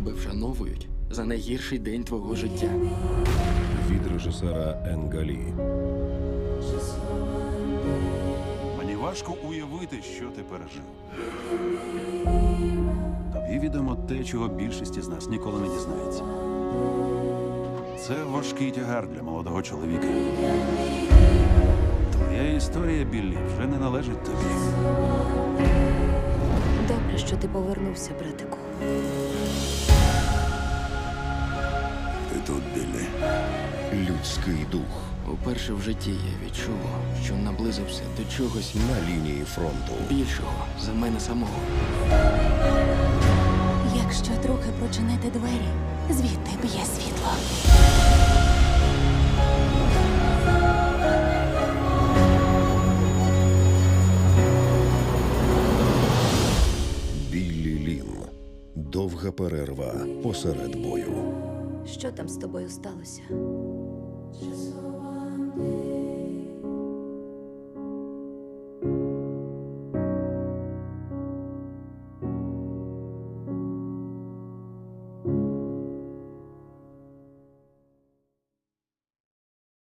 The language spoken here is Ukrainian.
тебе вшановують за найгірший день твого життя. від режисера Енгалі. Мені важко уявити, що ти пережив. Тобі відомо те, чого більшість із нас ніколи не дізнається. Це важкий тягар для молодого чоловіка. Твоя історія, Біллі, вже не належить тобі. Добре, що ти повернувся, братику. Тут, Біллі. Людський дух Уперше в житті я відчув, що наблизився до чогось на лінії фронту. більшого за мене самого. Якщо трохи прочинити двері, звідти б'є світло. Біллі Лін. Довга перерва посеред бою. Що там з тобою сталося?